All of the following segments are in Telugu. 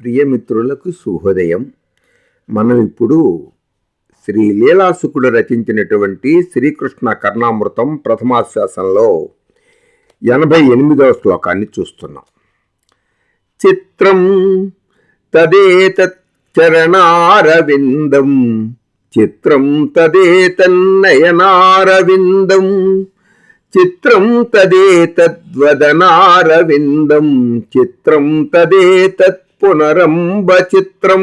ప్రియమిత్రులకు శుభోదయం మనం ఇప్పుడు శ్రీ లీలాసుకుడు రచించినటువంటి శ్రీకృష్ణ కర్ణామృతం ప్రథమాశ్వాసంలో ఎనభై ఎనిమిదవ శ్లోకాన్ని చూస్తున్నాం. చిత్రం తదేతరణారవిందం చిత్రం తదేతన్నయనారవిందం చిత్రం తదేతద్వదనారవిందం చిత్రం తదేతత్ పునరంబ చిత్రం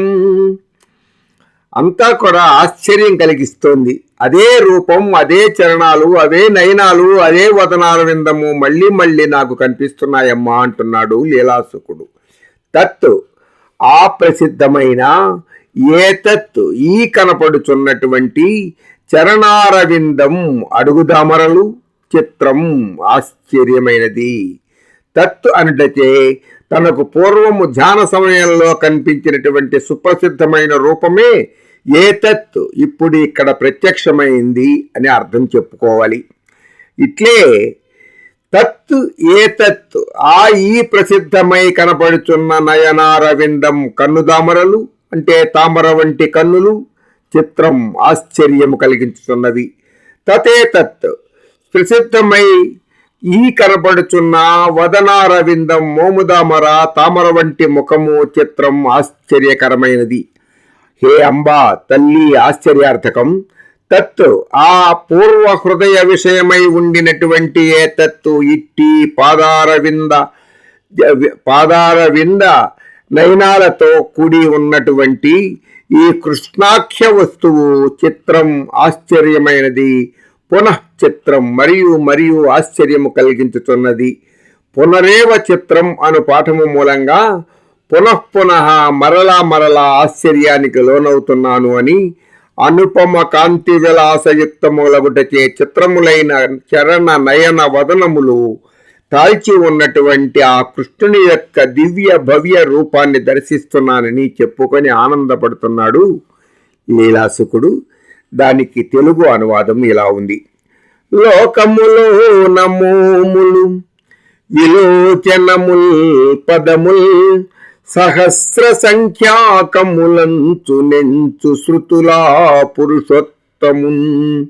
అంతా కూడా ఆశ్చర్యం కలిగిస్తోంది. అదే రూపం అదే చరణాలు అవే నయనాలు అదే వదనాల విందము మళ్ళీ మళ్ళీ నాకు కనిపిస్తున్నాయమ్మా అంటున్నాడు లీలాసుకుడు తత్ ఆ ప్రసిద్ధమైన ఏ తత్ ఈ కనపడుచున్నటువంటి చరణారవిందం అడుగుదామరలు చిత్రం ఆశ్చర్యమైనది. తత్ అనుటచే తనకు పూర్వము ధ్యాన సమయంలో కనిపించినటువంటి సుప్రసిద్ధమైన రూపమే ఏతత్. ఇప్పుడు ఇక్కడ ప్రత్యక్షమైంది అని అర్థం చెప్పుకోవాలి. ఇట్లే తత్ ఏతత్ ఆ ఈ ప్రసిద్ధమై కనపడుచున్న నయనారవిందం కన్నుదామరలు అంటే తామర వంటి కన్నులు చిత్రం ఆశ్చర్యము కలిగించుతున్నది తతేతత్ ప్రసిద్ధమై ఈ కనపడుచున్న వదనారవిందం మోముదామర తామర వంటి ముఖము చిత్రం ఆశ్చర్యకరమైనది. హే అంబా తల్లి ఆశ్చర్యార్థకం. తత్ ఆ పూర్వ హృదయ విషయమై ఉండినటువంటి ఏ తత్తు ఇట్టి పాదారవింద పాదారవింద నయనాలతో కూడి ఉన్నటువంటి ఈ కృష్ణాఖ్య వస్తువు చిత్రం ఆశ్చర్యమైనది. పునఃచిత్రం మరియు మరియు ఆశ్చర్యము కలిగించుతున్నది పునరేవ చిత్రం అను పాఠము మూలంగా పునఃపునః మరలా మరలా ఆశ్చర్యానికి లోనవుతున్నాను అని అనుపమ కాంతి విలాసయుక్తములగుటచే చిత్రములైన చరణ నయన వదనములు తాల్చి ఉన్నటువంటి ఆ కృష్ణుని యొక్క దివ్య భవ్య రూపాన్ని దర్శిస్తున్నానని చెప్పుకొని ఆనందపడుతున్నాడు లీలాసుకుడు. దానికి తెలుగు అనువాదం ఇలా ఉంది. లోకములో నమోములు విలోచనముల్ పదముల్ సహస్ర సంఖ్యాకములంచు నెంచు శృతులా పురుషోత్తమున్.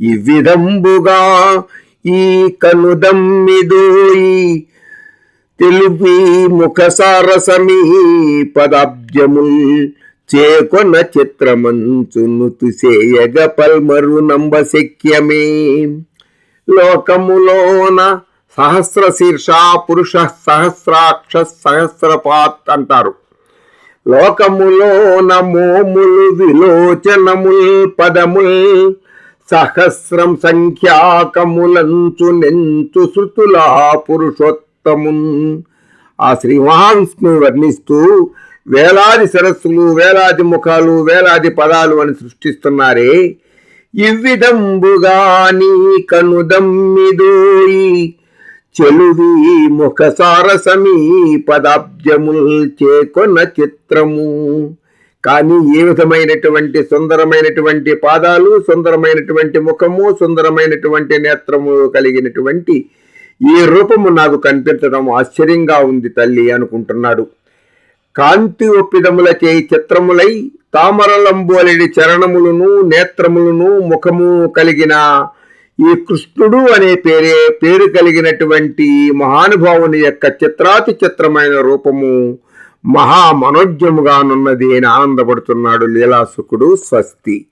ఈ విధంబుగా ఈ కనుదమ్మిదోయి తెలుపి ముఖ సారసమీ పదాబ్జముల్. చేకొన చిత్రమంచును తుసేయగ పల్మరు నంబశక్యమే. లోకములోన సహస్ర శీర్ష పురుష సహస్రాక్ష సహస్రపాత్ అంటారు. లోకములోన మోములు విలోచనముల్ పదముల్ సహస్రం సంఖ్యాకములంచు నెంచు శృతులా పురుషోత్తమున్. ఆ శ్రీవాంస్ను వర్ణిస్తూ వేలాది సరస్సులు వేలాది ముఖాలు వేలాది పదాలు అని సృష్టిస్తున్నారే. ఇవ్విధంబుగా నీ కనుదమ్మిదోయి చెలువి ముఖ సారసమీ పదాబ్జముల్ చేకొన్న చిత్రము. కానీ ఏ విధమైనటువంటి సుందరమైనటువంటి పాదాలు సుందరమైనటువంటి ముఖము సుందరమైనటువంటి నేత్రము కలిగినటువంటి ఈ రూపము నాకు కనిపించడం ఆశ్చర్యంగా ఉంది తల్లి అనుకుంటున్నాడు. కాంతి ఒప్పిదముల చిత్రములై తామరలంబోలెడి చరణములను నేత్రములను ముఖము కలిగిన ఈ కృష్ణుడు అనే పేరే పేరు కలిగినటువంటి మహానుభావుని యొక్క చిత్రాతి చిత్రమైన రూపము మహా మనోజ్యముగానున్నది అని ఆనందపడుతున్నాడు లీలాసుకుడు స్వస్తి.